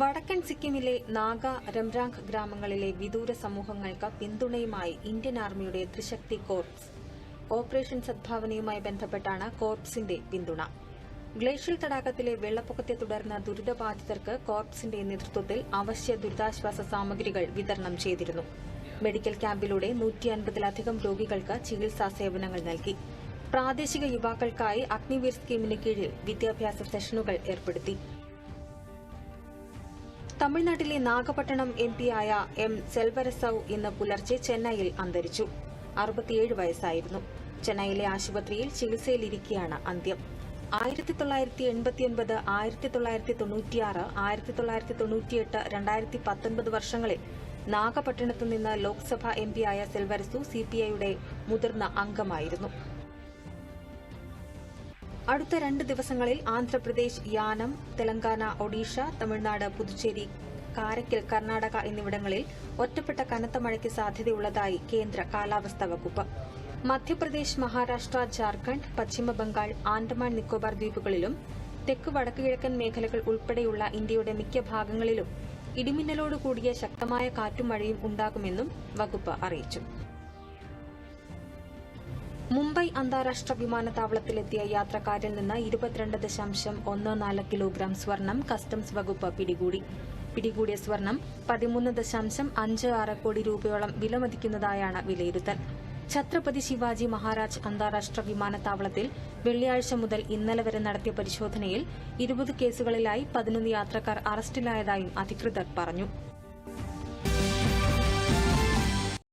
വടക്കൻ സിക്കിമിലെ നാഗ രംരാങ് ഗ്രാമങ്ങളിലെ വിദൂര സമൂഹങ്ങൾക്ക് പിന്തുണയുമായി ഇന്ത്യൻ ആർമിയുടെ ത്രിശക്തി കോർപ്സ്. ഓപ്പറേഷൻ സദ്ഭാവനയുമായി ബന്ധപ്പെട്ടാണ് കോർപ്സിന്റെ പിന്തുണ. ഗ്ലേഷ്യൽ തടാകത്തിലെ വെള്ളപ്പൊക്കത്തെ തുടർന്ന് ദുരിതബാധിതർക്ക് കോർപ്സിന്റെ നേതൃത്വത്തിൽ അവശ്യ ദുരിതാശ്വാസ സാമഗ്രികൾ വിതരണം ചെയ്തിരുന്നു. മെഡിക്കൽ ക്യാമ്പിലൂടെ നൂറ്റി അൻപതിലധികം രോഗികൾക്ക് ചികിത്സാ സേവനങ്ങൾ നൽകി. പ്രാദേശിക യുവാക്കൾക്കായി അഗ്നിവീർ സ്കീമിന് കീഴിൽ വിദ്യാഭ്യാസ സെഷനുകൾ ഏർപ്പെടുത്തി. തമിഴ്നാട്ടിലെ നാഗപട്ടണം എം പിയായ എം സെൽവരസൌ ഇന്ന് പുലർച്ചെ ചെന്നൈയിൽ അന്തരിച്ചു. അറുപത്തിയേഴ് വയസ്സായിരുന്നു. ചെന്നൈയിലെ ആശുപത്രിയിൽ ചികിത്സയിലിരിക്കെയാണ് അന്ത്യം. ആയിരത്തി തൊള്ളായിരത്തി എൺപത്തിയൊൻപത് ആയിരത്തി തൊള്ളായിരത്തി തൊണ്ണൂറ്റിയാറ് ആയിരത്തി തൊള്ളായിരത്തി തൊണ്ണൂറ്റിയെട്ട് രണ്ടായിരത്തി പത്തൊൻപത് വർഷങ്ങളിൽ നാഗപട്ടണത്തു നിന്ന് ലോക്സഭാ എം പിയായ സെൽവരസു സിപിഐയുടെ മുതിർന്ന അംഗമായിരുന്നു. അടുത്ത രണ്ട് ദിവസങ്ങളിൽ ആന്ധ്രാപ്രദേശ് യാനം തെലങ്കാന ഒഡീഷ തമിഴ്നാട് പുതുച്ചേരി കാരയ്ക്കൽ കർണാടക എന്നിവിടങ്ങളിൽ ഒറ്റപ്പെട്ട കനത്ത മഴയ്ക്ക് സാധ്യതയുള്ളതായി കേന്ദ്ര കാലാവസ്ഥാ വകുപ്പ്. മധ്യപ്രദേശ് മഹാരാഷ്ട്ര ജാർഖണ്ഡ് പശ്ചിമബംഗാൾ ആൻഡമാൻ നിക്കോബാർ ദ്വീപുകളിലും തെക്ക് വടക്ക് കിഴക്കൻ മേഖലകൾ ഉൾപ്പെടെയുള്ള ഇന്ത്യയുടെ മിക്ക ഭാഗങ്ങളിലും ഇടിമിന്നലോടുകൂടിയ ശക്തമായ കാറ്റും മഴയും ഉണ്ടാകുമെന്നും വകുപ്പ് അറിയിച്ചു. മുംബൈ അന്താരാഷ്ട്ര വിമാനത്താവളത്തിലെത്തിയ യാത്രക്കാരിൽ നിന്ന് ഇരുപത്തിരണ്ട് ദശാംശം ഒന്ന് നാല് കിലോഗ്രാം സ്വർണം കസ്റ്റംസ് വകുപ്പ് പിടികൂടി. പിടികൂടിയ സ്വർണം പതിമൂന്ന് ദശാംശം അഞ്ച് ആറ് കോടി രൂപയോളം വിലമതിക്കുന്നതായാണ് വിലയിരുത്തൽ. ഛത്രപതി ശിവാജി മഹാരാജ് അന്താരാഷ്ട്ര വിമാനത്താവളത്തിൽ വെള്ളിയാഴ്ച മുതൽ ഇന്നലെ വരെ നടത്തിയ പരിശോധനയിൽ ഇരുപത് കേസുകളിലായി പതിനൊന്ന് യാത്രക്കാർ അറസ്റ്റിലായതായും അധികൃതർ പറഞ്ഞു.